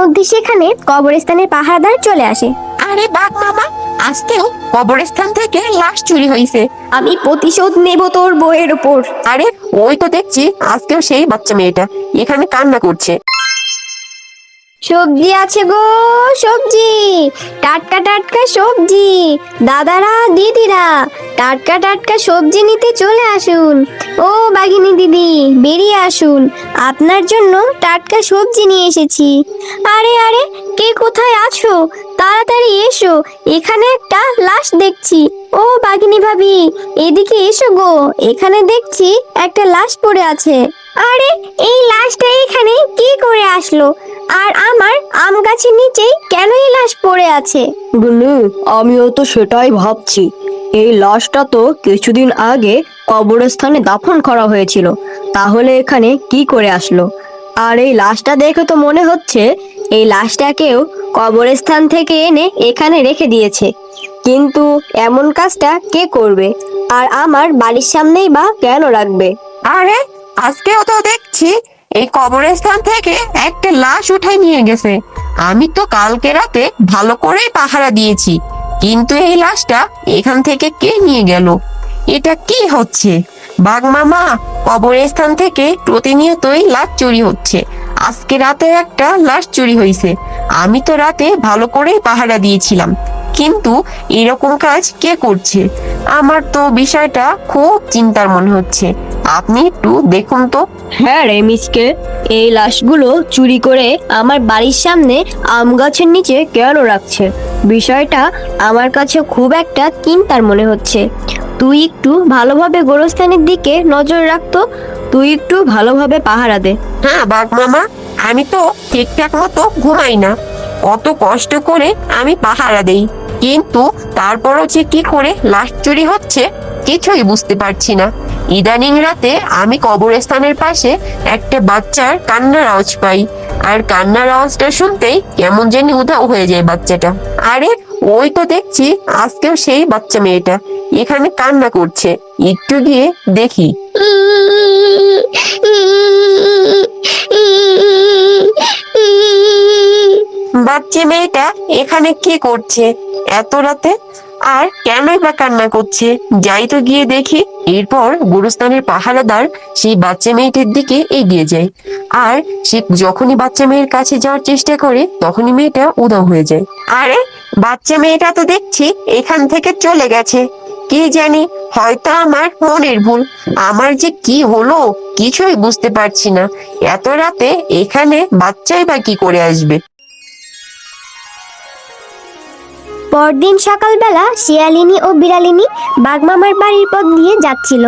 মধ্যে সেখানে কবরস্থানের পাহারাদার চলে আসে। আরে বাঘ মামা আজকেও কবরস্থান থেকে লাশ চুরি হয়েছে। আমি প্রতিশোধ নেব তোর বইয়ের ওপর আরে ওই তো দেখছি আজকেও সেই বাচ্চা মেয়েটা এখানে কান্না করছে। সবজি আছে গো সবজি। টাটকা টাটকা সবজি। দাদারা দিদিরা টাটকা টাটকা সবজি নিতে চলে আসুন। ও বাঘিনী দিদি, বেরিয়ে আসুন। আপনার জন্য টাটকা সবজি নিয়ে এসেছি। আরে আরে কে কোথায় আছো? তাড়াতাড়ি এসো। এখানে একটা লাশ দেখছি। ও বাঘিনী ভাবি, এদিকে এসো গো। এখানে দেখছি একটা লাশ পড়ে আছে। আরে, এই লাশটা এখানে কি করে আসলো? আর আমার আম গাছের নিচেই কেন এই লাশ পড়ে আছে? গুলু আমিও তো সেটাই ভাবছি। এই লাশটা তো কিছুদিন আগে কবরস্থানে দাফন করা হয়েছিল। তাহলে এখানে কি করে আসলো? আর এই লাশটা দেখে তো মনে হচ্ছে এই লাশটাকেও কবরস্থান থেকে এনে এখানে রেখে দিয়েছে। কিন্তু এমন কাজটা কে করবে? আর আমার বাড়ির সামনেই বা কেন রাখবে? আরে, আজকেও তো দেখছি এই কবরস্থান থেকে একটা লাশ উঠাই নিয়ে গেছে। আমি তো কালকে রাতে ভালো করেই পাহারা দিয়েছি, কিন্তু এই লাশটা এখান থেকে কে নিয়ে গেল? এটা কি হচ্ছে? বাঘ মামা কবরস্থান থেকে প্রতিনিয়তই লাশ চুরি হচ্ছে। আজকে রাতে একটা লাশ চুরি হয়েছে আমি তো রাতে ভালো করেই পাহারা দিয়েছিলাম। কিন্তু এরকম কাজ কে করছে? আমার তো বিষয়টা খুব চিন্তার মনে হচ্ছে। আপনি একটু দেখুন তো। হ্যাঁ রে মিসকে, এই লাশগুলো চুরি করে আমার বাড়ির সামনে আম গাছের নিচে কেন রাখছে? বিষয়টা আমার কাছে খুব একটা চিন্তার মনে হচ্ছে। তুই একটু ভালোভাবে গোরস্থানের দিকে নজর রাখতো তুই একটু ভালোভাবে পাহারা দে। হ্যাঁ বাঘ মামা, আমি তো ঠিকঠাক মতো ঘুমাই না। অত কষ্ট করে আমি পাহারা দেই। কিন্তু তারপরও যে কি করে লাশ চুরি হচ্ছে, কিছুই বুঝতে পারছি না। ইদানিং রাতে আমি কবরস্থানের পাশে একটা বাচ্চার কান্নার আওয়াজ পাই। আর কান্নার আওয়াজটা শুনতেই কেমন জানি উধাও হয়ে যায় বাচ্চাটা। আরে, ওই তো দেখছি, আজকেও সেই বাচ্চা মেয়েটা। এখানে কান্না করছে। একটু গিয়ে দেখি। বাচ্চা মেয়েটা এখানে কি করছে? এত রাতে আর কেনই বা কান্না করছে? যাই তো গিয়ে দেখি, এরপর গুরুস্থানের পাহারাদার সেই বাচ্চা মেয়েটির দিকে এগিয়ে যায়। আর সে যখনই বাচ্চা মেয়ের কাছে যাওয়ার চেষ্টা করে, তখনই মেয়েটা উদাও হয়ে যায়। আরে, বাচ্চা মেয়েটা তো দেখছি এখান থেকে চলে গেছে। কি জানি, হয়তো আমার মনের ভুল। আমার যে কি হলো, কিছুই বুঝতে পারছি না। এত রাতে এখানে বাচ্চাই বা কি করে আসবে? পরদিন সকালবেলা শিয়ালিনী ও বিড়ালিনী বাঘমামার বাড়ির পথ দিয়ে যাচ্ছিল।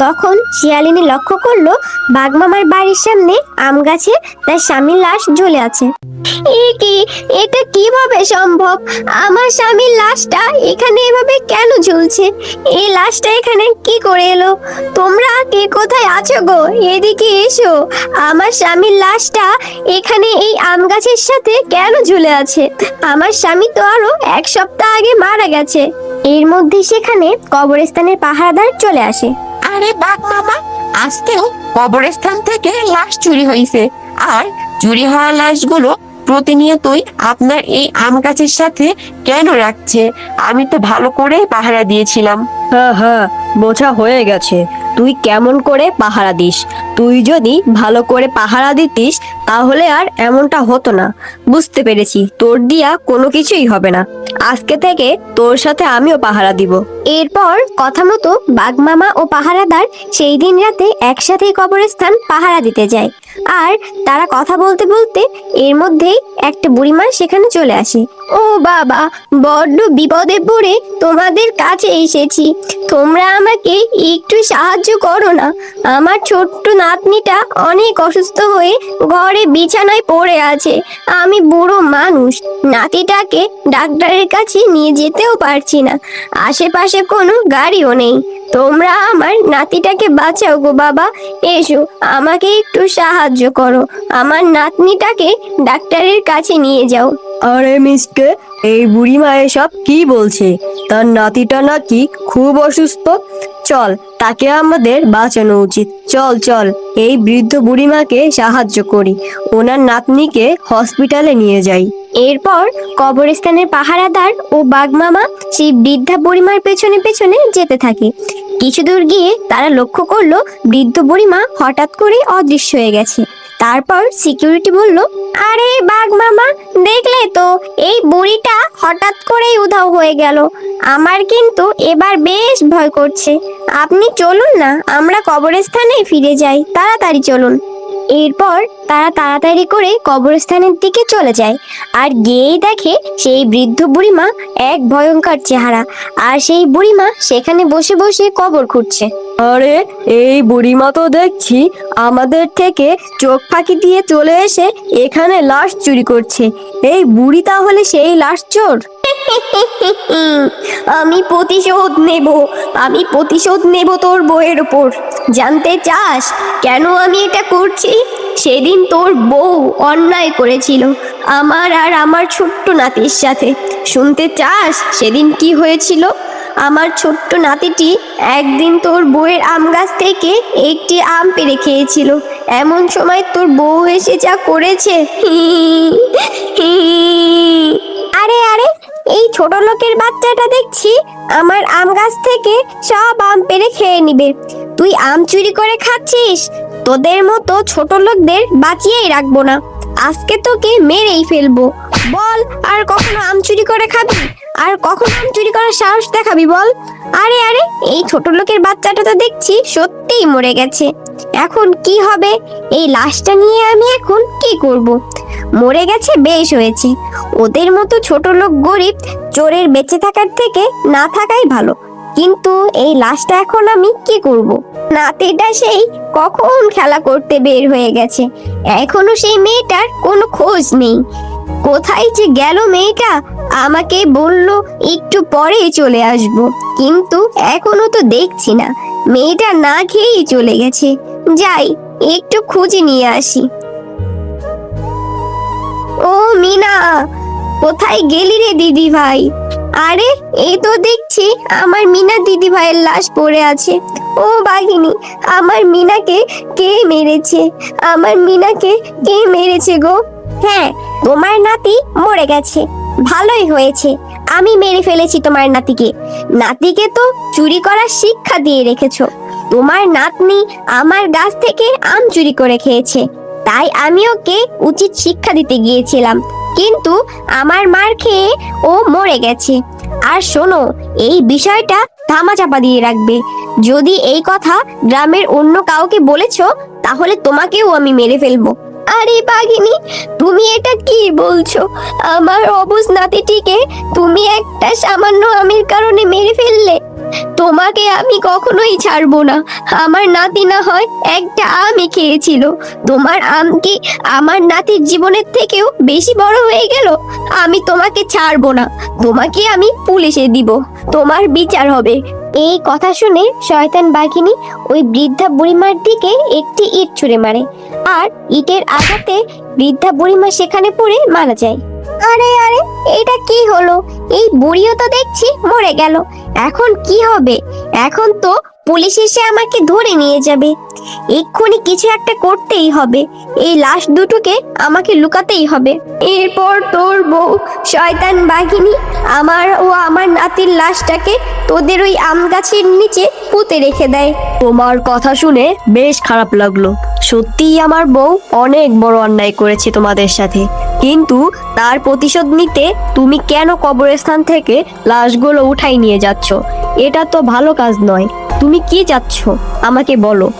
তখন শিয়ালিনী লক্ষ্য করল বাগমামার বাড়ির সামনে আম গাছে তার স্বামীর লাশ ঝুলে আছে। এ কি? এটা কীভাবে সম্ভব? আমার স্বামীর লাশটা এখানে এভাবে কেন ঝুলছে এই লাশটা এখানে কি করে এলো? তোমরা কে কোথায় আছো গো? এদিকে এসো। আমার স্বামীর লাশটা এখানে এই আম গাছের সাথে কেন ঝুলে আছে? আমার স্বামী তো আরও এক সপ্তাহ আগে মারা গেছে। এর মধ্যে সেখানে কবরস্থানের পাহারাদার চলে আসে। আরে বাঘ মামা, আজকেও কবরস্থান থেকে লাশ চুরি হয়েছে। আর চুরি হওয়া লাশগুলো প্রতিনিয়তই আপনার এই আম গাছের সাথে কেন রাখছে? আমি তো ভালো করে পাহারা দিয়েছিলাম। হ্যাঁ হ্যাঁ বোঝা হয়ে গেছে। তুই কেমন করে পাহারা দিস? তুই যদি ভালো করে পাহারা দিতিস তাহলে আর এমনটা হতো না। বুঝতে পেরেছি, তোর দিয়া কোনো কিছুই হবে না। আজকে থেকে তোর সাথে আমিও পাহারা দিব। এরপর কথা মতো বাগমামা ও পাহারাদার সেই দিন রাতে একসাথে কবরস্থান পাহারা দিতে যায়। আর তারা কথা বলতে বলতে এর মধ্যেই একটা বুড়িমা সেখানে চলে আসে। ও বাবা, বড্ড বিপদে পড়ে তোমাদের কাছে এসেছি। তোমরা আমাকে একটু সাহায্য করো না। আমার ছোট্ট নাতনিটা অনেক অসুস্থ হয়ে ঘরে বিছানায় পড়ে আছে। আমি বুড়ো মানুষ, নাতিটাকে ডাক্তারের কাছে নিয়ে যেতেও পারছি না। আশেপাশে কোনো গাড়িও নেই। তোমরা আমার নাতিটাকে বাঁচাও গো বাবা। এসো, আমাকে একটু সাহায্য করো। আমার নাতনিটাকে ডাক্তারের কাছে নিয়ে যাও। আরে মিসকে, এই বুড়িমা এসব কি বলছে? তার নাতিটা নাকি খুব অসুস্থ। চল, তাকে আমাদের বাঁচানো উচিত। চল চল, এই বৃদ্ধ বুড়িমাকে সাহায্য করি। ওনার নাতনিকে হসপিটালে নিয়ে যাই। এরপর কবরস্থানের পাহারাদার ও বাগমামা সেই বৃদ্ধা বুড়িমার পেছনে পেছনে যেতে থাকে। কিছু দূর গিয়ে তারা লক্ষ্য করল বৃদ্ধ বুড়িমা হঠাৎ করে অদৃশ্য হয়ে গেছে। তারপর সিকিউরিটি বলল, আরে বাঘ মামা, দেখলে তো, এই বুড়িটা হঠাৎ করেই উধাও হয়ে গেল। আমার কিন্তু এবার বেশ ভয় করছে। আপনি চলুন না, আমরা কবরস্থানে ফিরে যাই। তাড়াতাড়ি চলুন। এরপর তারা তাড়াতাড়ি করে কবরস্থানের দিকে চলে যায়। আর গিয়েই দেখে সেই বৃদ্ধ বুড়িমা এক ভয়ঙ্কর চেহারা। আর সেই বুড়িমা সেখানে বসে বসে কবর খুঁড়ছে। আরে, এই বুড়িমা তো দেখছি আমাদের থেকে চোখ ফাঁকি দিয়ে চলে এসে এখানে লাশ চুরি করছে। এই বুড়ি তাহলে সেই লাশ চোর? আমি প্রতিশোধ নেব, আমি প্রতিশোধ নেব তোর বউয়ের ওপর জানতে চাস কেন আমি এটা করছি? সেদিন তোর বউ অন্যায় করেছিল, আমার আর আমার ছোট্ট নাতির সাথে। শুনতে চাস সেদিন কি হয়েছিল? আমার ছোট্ট নাতিটি একদিন তোর বউয়ের আম গাছ থেকে একটি আম পেরে খেয়েছিল। এমন সময় তোর বউ এসে যা করেছে আরে আরে ছোট লোকের বাচ্চাটা দেখছি আমার আম গাছ থেকে সব আম পেরে খেয়ে নিবে। তুই আম চুরি করে খাচ্ছিস? তোদের মতো ছোট লোকদের বাঁচিয়েই রাখব না। আজকে তোকে মেরেই ফেলব। বল, আর কখনো আম চুরি করে খাবি? আর কখনো আম চুরি করার সাহস দেখাবি বল? আরে আরে, এই ছোট লোকের বাচ্চাটা তো দেখছি সত্যিই মরে গেছে। এখন কি হবে? এই লাশটা নিয়ে আমি এখন কি করব? মরে গেছে, বেশ হয়েছে। ওদের মতো ছোট লোক গরিব, চোরের বেঁচে থাকার থেকে না থাকাই ভালো। কিন্তু এই লাশটা এখন আমি কি করব? নাতিটা সেই কখন খেলা করতে বের হয়ে গেছে। এখনও সেই মেয়েটার কোনো খোঁজ নেই। কোথায় যে গেল মেয়েটা, আমাকে বলল একটু পরেই চলে আসব। কিন্তু এখনও তো দেখছি না। মেয়েটা না খেয়েই চলে গেছে। যাই, একটু খুঁজে নিয়ে আসি। ও মিনা, কোথায় গেলি রে দিদি ভাই আরে এই তো দেখছি আমার মিনা দিদি ভাইয়ের লাশ পড়ে আছে। ও বাঘিনী, আমার মিনাকে কে মেরেছে? আমার মিনাকে কে মেরেছে গো? হ্যাঁ তোমার নাতি মরে গেছে। ভালোই হয়েছে। আমি মেরে ফেলেছি তোমার নাতিকে। নাতিকে তো চুরি করার শিক্ষা দিয়ে রেখেছো। তোমার নাতনি আমার গাছ থেকে আম চুরি করে খেয়েছে। তাই আমি ওকে উচিত শিক্ষা দিতে গিয়েছিলাম। কিন্তু আমার মার খেয়ে ও মরে গেছে। আর শোনো, এই বিষয়টা ধামাচাপা দিয়ে রাখবে। যদি এই কথা গ্রামের অন্য কাউকে বলেছ, তাহলে তোমাকেও আমি মেরে ফেলব। আরে বাঘিনী, তুমি এটা কি বলছো? আমার অবুজ নাতিটিকে তুমি একটা সামান্য আমের কারণে মেরে ফেললে। তোমাকে আমি কখনোই ছাড়বো না। আমার নাতি না হয় একটা আমই খেয়েছিল। তোমার আম কি আমার নাতির জীবনের থেকেও বেশি বড় হয়ে গেল? আমি তোমাকে ছাড়বো না। তোমাকে আমি পুলিশে দিব। তোমার বিচার হবে। এই কথা শুনে শয়তান বাঘিনী ওই বৃদ্ধা বুড়িমার দিকে একটি ইট ছুঁড়ে মারে। আর ইটের আঘাতে বৃদ্ধা বুড়িমা সেখানে পড়ে মারা যায়। আরে আরে, এটা কি হলো? এই বুড়িও তো দেখছি মরে গেল। এখন কি হবে? এখন তো পুলিশ এসে আমাকে ধরে নিয়ে যাবে। এক্ষুনি কিছু একটা করতেই হবে। এই লাশ দুটোকে আমাকে লুকাতেই হবে। এরপর তোর বউ, শয়তান বাঘিনী আমার ও আমার নাতির লাশটাকে তোদের ওই আম গাছের নিচে পুঁতে রেখে দেয়। তোমার কথা শুনে বেশ খারাপ লাগল। সত্যিই আমার বউ অনেক বড় অন্যায় করেছে তোমাদের সাথে। কিন্তু তার প্রতিশোধ নিতে তুমি কেন কবরস্থান থেকে লাশগুলো উঠাই নিয়ে যাচ্ছ? এটা তো ভালো কাজ নয়। তুমি কি চাচ্ছ? আমাকে বলো।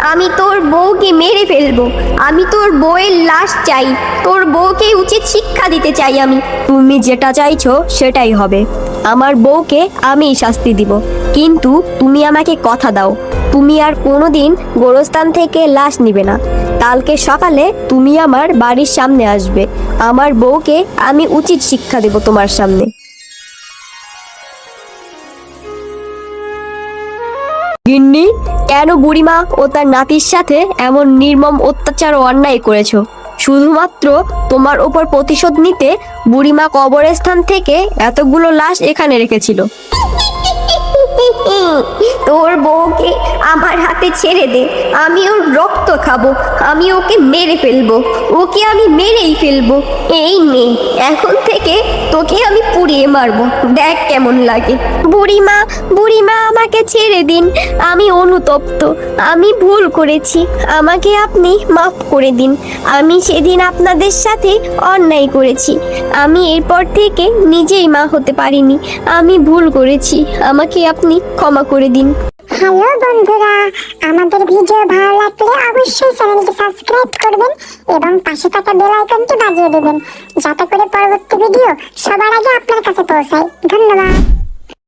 আমি তোর বউকে মেরে ফেলব। আমি তোর বউয়ের লাশ চাই। তোর বউকে উচিত শিক্ষা দিতে চাই আমি। তুমি যেটা চাইছো সেটাই হবে। আমার বউকে আমি শাস্তি দিব। কিন্তু তুমি আমাকে কথা দাও। তুমি আর কোনোদিন গোরস্থান থেকে লাশ নিবে না। কালকে সকালে তুমি আমার বাড়ির সামনে আসবে। আমার বউকে আমি উচিত শিক্ষা দেব তোমার সামনে। গিন্নি, কেন বুড়িমা ও তার নাতির সাথে এমন নির্মম অত্যাচার ও অন্যায় করেছ? শুধুমাত্র তোমার ওপর প্রতিশোধ নিতে বুড়িমা কবরস্থান থেকে এতগুলো লাশ এখানে রেখেছিল। তোর বউকে আমার হাতে ছেড়ে দে। আমি ওর রক্ত খাব, আমি ওকে মেরে ফেলব, ওকে আমি মেরেই ফেলব। এই নে এখন থেকে তোকে আমি পুড়িয়ে মারবো। দেখ কেমন লাগে। বুড়িমা বুড়িমা, আমাকে ছেড়ে দিন। আমি অনুতপ্ত। আমি ভুল করেছি। আমাকে আপনি মাফ করে দিন। আমি সেদিন আপনাদের সাথে অন্যায় করেছি। আমি এরপর থেকে নিজেই মা হতে পারিনি। আমি ভুল করেছি। আমাকে আপনি ক্ষমা করে দিন। হ্যালো বন্ধুরা, আমাদের ভিডিও ভালো লাগলে অবশ্যই চ্যানেলটি সাবস্ক্রাইব করবেন এবং পাশে থাকা বেল আইকনটি বাজিয়ে দেবেন, যাতে করে পরবর্তী ভিডিও সবার আগে আপনার কাছে পৌঁছায়। ধন্যবাদ।